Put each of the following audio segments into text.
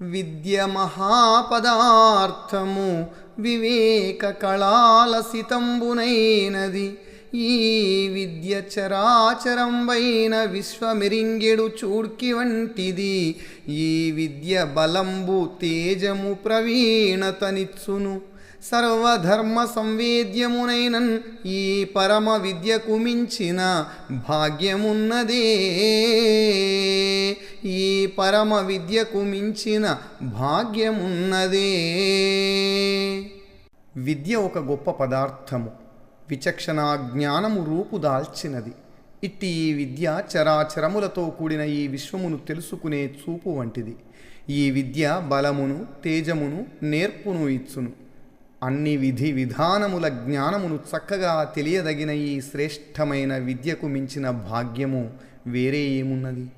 విద్య మహాపదార్థము వివేక కళాలసితంబునైనది. ఈ విద్య చరాచరంబైన విశ్వమిరింగెడు చూడ్కి వంటిది. ఈ విద్య బలంబు తేజము ప్రవీణతనిచ్చును. సర్వధర్మ సంవేద్యమునైనన్ ఈ పరమ విద్యకు మించిన భాగ్యమున్నదే. ఈ పరమ విద్యకు మించిన భాగ్యమున్నదే. విద్య ఒక గొప్ప పదార్థము. విచక్షణ జ్ఞానము రూపుదాల్చినది ఇట్టి ఈ విద్య చరాచరములతో కూడిన ఈ విశ్వమును తెలుసుకునే చూపు వంటిది. ఈ విద్య బలమును తేజమును నేర్పును ఇచ్చును. అన్ని విధి విధానముల జ్ఞానమును చక్కగా తెలియదగిన ఈ శ్రేష్టమైన విద్యకు మించిన భాగ్యము వేరే ఏమున్నది?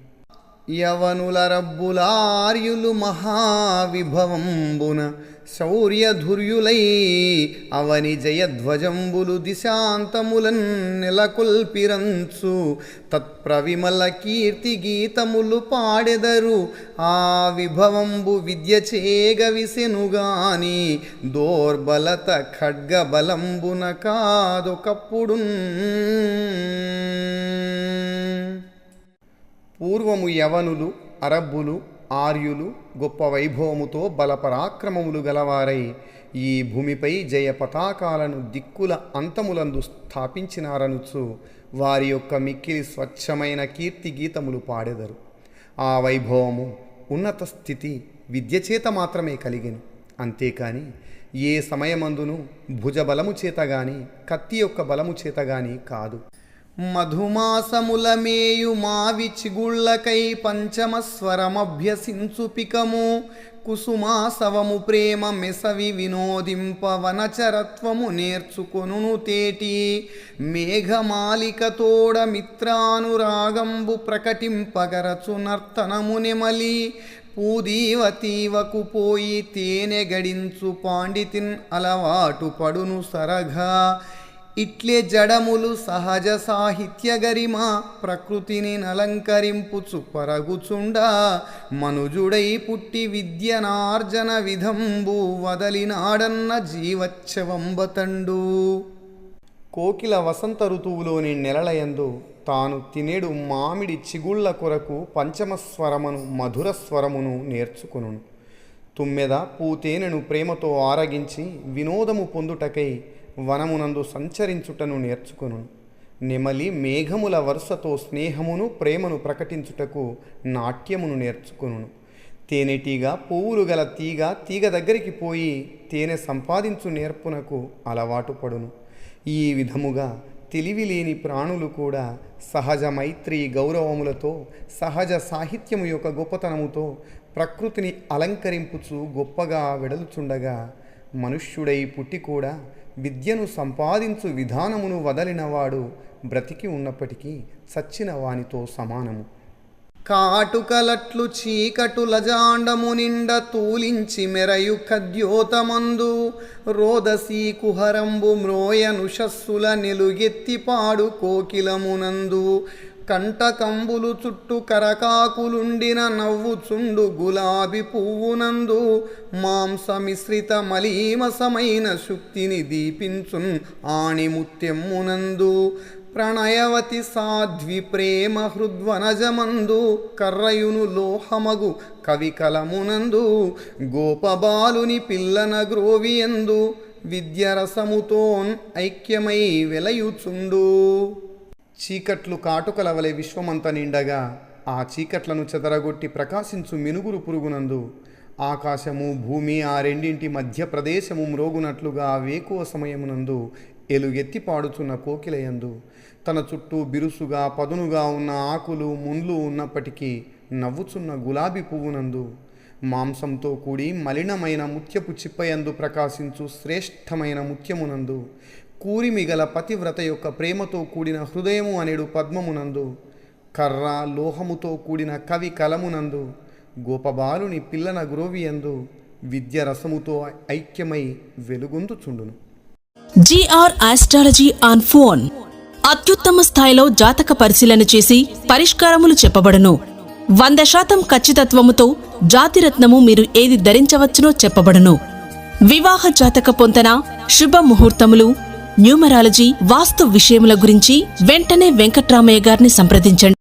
యవనుల రబ్బులార్యులు మహావిభవంబున శౌర్యధుర్యులై అవని జయధ్వజంబులు దిశాంతములన్ నెలకొల్పిరంచు. తత్ప్రవిమల కీర్తి గీతములు పాడెదరు. ఆ విభవంబు విద్య చేగవిసెనుగాని దోర్బలత ఖడ్గబలంబున కాదొకప్పుడు పూర్వము యవనులు అరబ్బులు ఆర్యులు గొప్ప వైభవముతో బలపరాక్రమములు గలవారై ఈ భూమిపై జయ పతాకాలను దిక్కుల అంతములందు స్థాపించినారనుచు వారి యొక్క మిక్కిలి స్వచ్ఛమైన కీర్తి గీతములు పాడెదరు. ఆ వైభవము ఉన్నత స్థితి విద్య చేత మాత్రమే కలిగెను. అంతేకాని ఏ సమయమందును భుజబలము చేత గాని కత్తి యొక్క బలము చేత గాని కాదు. మధుమాసములమేయు మావిచిగుళ్ళకై పంచమస్వరమభ్యసించుపికము పంచమస్వరమభ్యసించు పికము. కుసుమాసవము ప్రేమ మెసవి వినోదింప వనచరత్వము నేర్చుకొనును తేటి. మేఘమాలికతోడ మిత్రానురాగంబు ప్రకటింపగరచు నర్తనము నెమలి. పూదీవతీవకు పోయి తేనె గడించు పాండితిన్ అలవాటు పడును సరగా ఇట్లే జడములు సహజ సాహిత్య గరిమ ప్రకృతిని నలంకరింపుచు పరగుచుండ. మనుజుడై పుట్టి విద్యనార్జన విధంబు వదలినాడన్న జీవచ్చవంబతండు కోకిల వసంత ఋతువులోని నెలలయందు తాను తినేడు మామిడి చిగుళ్ళ కొరకు పంచమస్వరమును మధుర స్వరమును నేర్చుకును తుమ్మెద పూతేనెను ప్రేమతో ఆరగించి వినోదము పొందుటకై వనమునందు సంచరించుటను నేర్చుకును. నెమలి మేఘముల వరుసతో స్నేహమును ప్రేమను ప్రకటించుటకు నాట్యమును నేర్చుకును. తేనెటీగ పువ్వులు గల తీగ తీగ దగ్గరికి పోయి తేనె సంపాదించు నేర్పునకు అలవాటు పడును. ఈ విధముగా తెలివిలేని ప్రాణులు కూడా సహజ మైత్రి గౌరవములతో సహజ సాహిత్యము యొక్క గొప్పతనముతో ప్రకృతిని అలంకరింపుచు గొప్పగా వెడలుచుండగా మనుష్యుడై పుట్టి కూడా విద్యను సంపాదించు విధానమును వదలినవాడు బ్రతికి ఉన్నప్పటికీ సచ్చిన వానితో సమానము. కాటుకలట్లు చీకటుల జాండము నిండ తూలించి మెరయు కద్యోతమందు రోదసీ కుహరంబు మ్రోయను శస్సుల నిలుగెత్తి పాడు కోకిలమునందు కంటకంబులు చుట్టు కరకాకులుండిన నవ్వుచుండు గులాబీ పువ్వునందు మాంసమిశ్రిత మలీమసమైన శుక్తిని దీపించున్ ఆణిముత్యమ్మునందు ప్రణయవతి సాధ్వి ప్రేమ హృద్వనజమందు కర్రయును లోహమగు కవికలమునందు గోపబాలుని పిల్లన గ్రోవియందు విద్యరసముతోన్ ఐక్యమై వెలయుచుండు. చీకట్లు కాటుకలవలే విశ్వమంతా విశ్వమంత నిండగా ఆ చీకట్లను చెదరగొట్టి ప్రకాశించు మినుగురు పురుగునందు. ఆకాశము భూమి ఆ రెండింటి మధ్య ప్రదేశము మ్రోగునట్లుగా వేకువ సమయమునందు ఎలుగెత్తి పాడుచున్న కోకిలయందు. తన చుట్టూ బిరుసుగా పదునుగా ఉన్న ఆకులు ముండ్లు ఉన్నప్పటికీ నవ్వుచున్న గులాబీ పువ్వునందు. మాంసంతో కూడి మలినమైన ముత్యపు చిప్పయందు ప్రకాశించు శ్రేష్టమైన ముత్యమునందు. కూరిమిగల పతివ్రత యొక్క ప్రేమతో కూడిన హృదయము అనేడు పద్మమునందు కర్ర లోహముతో కూడిన కవి కలమునందు గోపబాలుని పిల్లన గ్రోవియందు విద్య రసముతో ఐక్యమై వెలుగొందుచుండును. GR astrology on phone. అత్యుత్తమ స్థాయిలో జాతక పరిశీలన చేసి పరిష్కారములు చెప్పబడును. వంద శాతం ఖచ్చితత్వముతో జాతిరత్నము మీరు ఏది ధరించవచ్చునో చెప్పబడును. వివాహ జాతక పొంతన శుభ ముహూర్తములు న్యూమరాలజీ వాస్తు విషయముల గురించి వెంటనే వెంకట్రామయ్య గారిని సంప్రదించండి.